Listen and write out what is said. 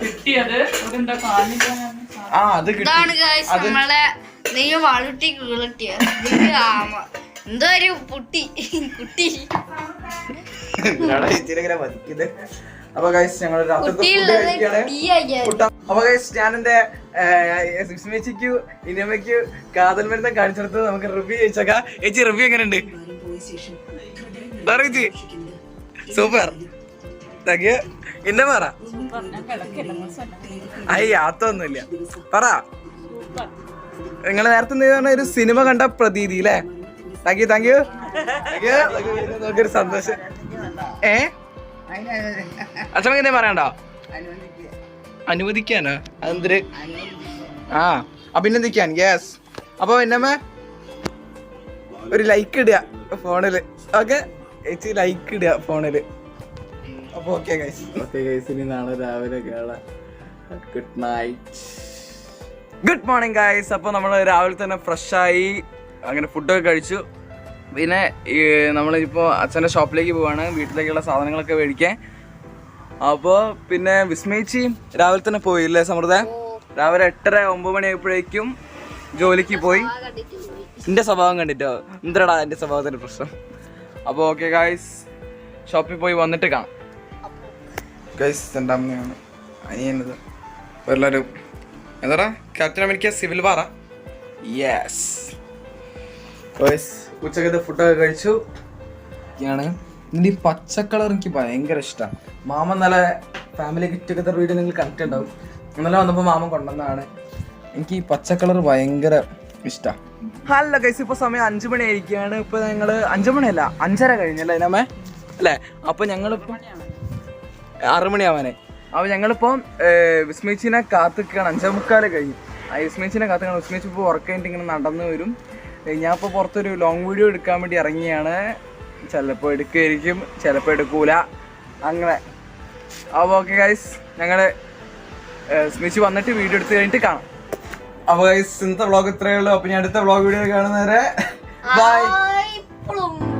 കിട്ടിയത്. അതെന്താ കാണിക്കാൻ ആ അത് കിട്ടി. ഗായ്സ് അത് നമ്മളെ നെയ്യ് വാളുട്ടി ഇത് ആമ എന്തോ ഒരു പുട്ടി കുട്ടി. ചേച്ചിനെ ഇങ്ങനെ വധിക്കുന്നത്? അപ്പൊ ഗൈസ് ഞങ്ങൾ കുട്ടിയുള്ളത് ടീ അപ്പൊ ഗൈസ് ഞാൻ എന്റെ സുസ്മേച്ചിക്കു ഇനമയ്ക്കു കാതൽ മരുന്ന് കാണിച്ചെടുത്ത് നമുക്ക് റിവ്യൂ ചോദിച്ചേക്കാം. ചേച്ചി റിവ്യൂ എങ്ങനെയുണ്ട്? പറയച്ചി സൂപ്പർ താങ്ക് യു ഇന്നെ പറ. അയ്യ യാത്തൊന്നുമില്ല പറ. നിങ്ങൾ നേരത്തെ നീ പറഞ്ഞ ഒരു സിനിമ കണ്ട പ്രതീതി അല്ലേ താങ്ക് യു താങ്ക് യു നമുക്കൊരു സന്തോഷം. ഏ? അച്ഛൻ എന്തേ പറയണ്ടോ? അനുവദിക്കാനോ? അതെന്തൊരു? ആ അഭിനന്ദിക്കാൻ യെസ് അപ്പൊ എന്നമ്മ? ഒരു ലൈക്ക് ഇടുക ഫോണിൽ ഓക്കെ ചേച്ചി ലൈക്ക് ഇടുക ഫോണിൽ അപ്പൊ ഓക്കെ ഗൈസ് ഓക്കെ ഗൈസ് ഇനി നാളെ രാവിലെ കാണാം good night good morning guys അപ്പോൾ നമ്മൾ രാവിലെ തന്നെ ഫ്രഷ് ആയി അങ്ങനെ ഫുഡൊക്കെ കഴിച്ചു. പിന്നെ ഈ നമ്മളിപ്പോൾ അച്ഛന്റെ ഷോപ്പിലേക്ക് പോവാണ്. വീട്ടിലേക്കുള്ള സാധനങ്ങളൊക്കെ മേടിക്കാൻ. അപ്പോൾ പിന്നെ വിസ്മയിച്ച് രാവിലെ തന്നെ പോയി അല്ലേ സമൃദ്ധ രാവിലെ എട്ടര ഒമ്പത് മണിയായപ്പോഴേക്കും ജോലിക്ക് പോയി. എന്റെ സ്വഭാവം കണ്ടിട്ടോ? എന്തടാ എന്റെ സ്വഭാവത്തിന്റെ പ്രശ്നം? അപ്പോൾ ഓക്കെ ഗായ്സ് ഷോപ്പിൽ പോയി വന്നിട്ട് കാണാം. ഗൈസ് എന്റെ അമ്മയാണ് അനിയനത്. എല്ലാവരും എന്താടാ? Captain America civil war yes guys ഉച്ചക്കത്തെ ഫുഡൊക്കെ കഴിച്ചു. ഒക്കെയാണ് ഇതിന്റെ ഈ പച്ച കളർ എനിക്ക് ഭയങ്കര ഇഷ്ടമാണ് മാമ നല്ല ഫാമിലി ഗെറ്റ് ടുഗദർ വീഡിയോ നിങ്ങൾ കണ്ടിട്ടുണ്ടാവും. ഇന്നലെ വന്നപ്പോൾ മാമൻ കൊണ്ടുവന്നതാണ്. എനിക്ക് ഈ പച്ച കളർ ഭയങ്കര ഇഷ്ടമാണ് ഹലോ ഗൈസ് ഇപ്പോൾ സമയം അഞ്ച് മണി ആയിരിക്കുകയാണ് ഇപ്പോൾ ഞങ്ങൾ അഞ്ച് മണിയല്ല അഞ്ചര കഴിഞ്ഞല്ലേ അതിനമ്മേ അല്ലേ? അപ്പോൾ ഞങ്ങളിപ്പോൾ ആറ് മണിയാവാനേ അപ്പോൾ ഞങ്ങളിപ്പോൾ വിസ്മയിച്ചിനെ കാത്തിക്കാണ്. അഞ്ചേ മുക്കാൽ കഴിഞ്ഞു. ആ വിസ്മയിച്ചിനെ കാത്തിക്കാണ്. വിസ്മയിച്ച് ഇപ്പോൾ കഴിഞ്ഞിട്ട് ഇങ്ങനെ നടന്നു വരും. ഞാൻ ഇപ്പോൾ പുറത്തൊരു ലോങ് വീഡിയോ എടുക്കാൻ വേണ്ടി ഇറങ്ങിയാണ്. ചിലപ്പോൾ എടുക്കുമായിരിക്കും ചിലപ്പോൾ എടുക്കൂല. അങ്ങനെ. അപ്പോൾ ഓക്കെ ഗൈസ് ഞങ്ങൾ സ്മിച്ച് വന്നിട്ട് വീഡിയോ എടുത്ത് കഴിഞ്ഞിട്ട് കാണാം. അപ്പോൾ ഗൈസ് ഇന്നത്തെ വ്ളോഗ് ഇത്രയേ ഉള്ളൂ. അപ്പോൾ ഞാൻ അടുത്ത വ്ളോഗ് വീഡിയോ കാണുന്നവരെ ബൈ